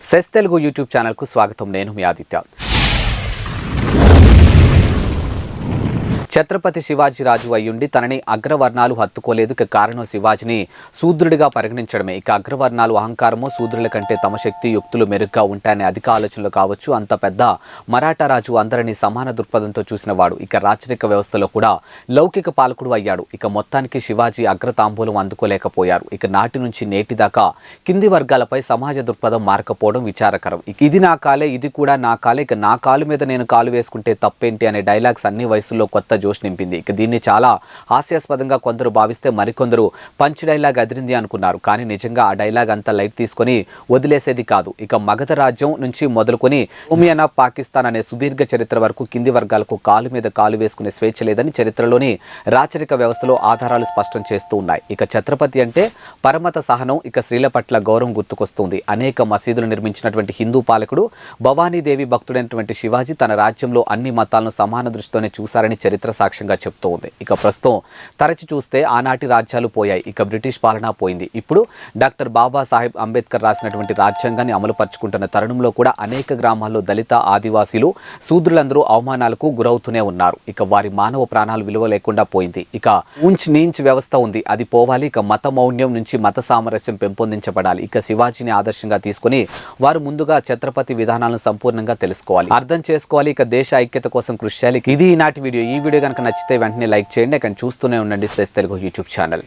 Cess Telugu YouTube ఛానల్కు స్వాగతం నేను మీ ఆదిత్య ఛత్రపతి శివాజీ రాజు అయ్యుండి తనని అగ్రవర్ణాలు హత్తుకోలేదు. కారణం శివాజీని శూద్రుడిగా పరిగణించడమే. ఇక అగ్రవర్ణాలు అహంకారము శూద్రుల కంటే తమ శక్తి యుక్తులు మెరుగ్గా ఉంటాయనే అధిక ఆలోచనలు కావచ్చు. అంత పెద్ద మరాఠా రాజు అందరినీ సమాన దృక్పథంతో చూసినవాడు ఇక రాచరిక వ్యవస్థలో కూడా లౌకిక పాలకుడు అయ్యాడు. ఇక మొత్తానికి శివాజీ అగ్రతాంబూలం అందుకోలేకపోయారు. ఇక నాటి నుంచి నేటి దాకా కింది వర్గాలపై సమాజ దృక్పథం మారకపోవడం విచారకరం. ఇక ఇది నా కాలే ఇది కూడా నా కాలే. ఇక నా కాలు మీద నేను కాలు వేసుకుంటే తప్పేంటి అనే డైలాగ్స్ అన్ని వయసుల్లో కొత్త జో జోష్ నింపింది. ఇక దీన్ని చాలా హాస్యాస్పదంగా కొందరు భావిస్తే మరికొందరు పంచ్ డైలాగ్ అదిరింది అనుకున్నారు. కానీ నిజంగా ఆ డైలాగ్ అంతా లైట్ తీసుకొని వదిలేసేది కాదు. ఇక మగధ రాజ్యం నుంచి మొదలుకొని ఉమియానా పాకిస్తాన్ అనే సుదీర్ఘ చరిత్ర వరకు కింది వర్గాలకు కాలు మీద కాలు వేసుకునే స్వేచ్ఛ లేదని చరిత్రలోని రాచరిక వ్యవస్థలో ఆధారాలు స్పష్టం చేస్తూ ఉన్నాయి. ఇక ఛత్రపతి అంటే పరమత సహనం ఇక స్త్రీల పట్ల గౌరవం గుర్తుకొస్తుంది. అనేక మసీదులు నిర్మించినటువంటి హిందూ పాలకుడు భవానీదేవి భక్తుడైనటువంటి శివాజీ తన రాజ్యంలో అన్ని మతాలను సమాన దృష్టితోనే చూశారని చరిత్ర సాక్ష్యంగా చెప్తూ ఉంది. ఇక ప్రస్తుతం తరచి చూస్తే ఆనాటి రాజ్యాలు పోయాయి. ఇక బ్రిటిష్ పాలన పోయింది. ఇప్పుడు డాక్టర్ బాబాసాహెబ్ అంబేద్కర్ రాసినటువంటి రాజ్యాంగాన్ని అమలుపరుచుకుంటున్న తరుణంలో కూడా అనేక గ్రామాల్లో దళిత ఆదివాసీలు శూద్రులందరూ అవమానాలకు గురవుతూనే ఉన్నారు. ఇక వారి మానవ ప్రాణాలు విలువ లేకుండా పోయింది. ఇక ఉంచ్ నీంచ్ వ్యవస్థ ఉంది. అది పోవాలి. ఇక మత మౌన్యం నుంచి మత సామరస్యం పెంపొందించబడాలి. ఇక శివాజీని ఆదర్శంగా తీసుకొని వారు ముందుగా ఛత్రపతి విధానాలను సంపూర్ణంగా తెలుసుకోవాలి. అర్థం చేసుకోవాలి. ఇక దేశ ఐక్యత కోసం కృషి చేయాలి. ఇది ఈనాటి వీడియో. ఈ వీడియో కనుక నచ్చితే వెంటనే లైక్ చేయండి. అక్కడ చూస్తూనే ఉండండి సెస్ తెలుగు యూట్యూబ్ ఛానల్.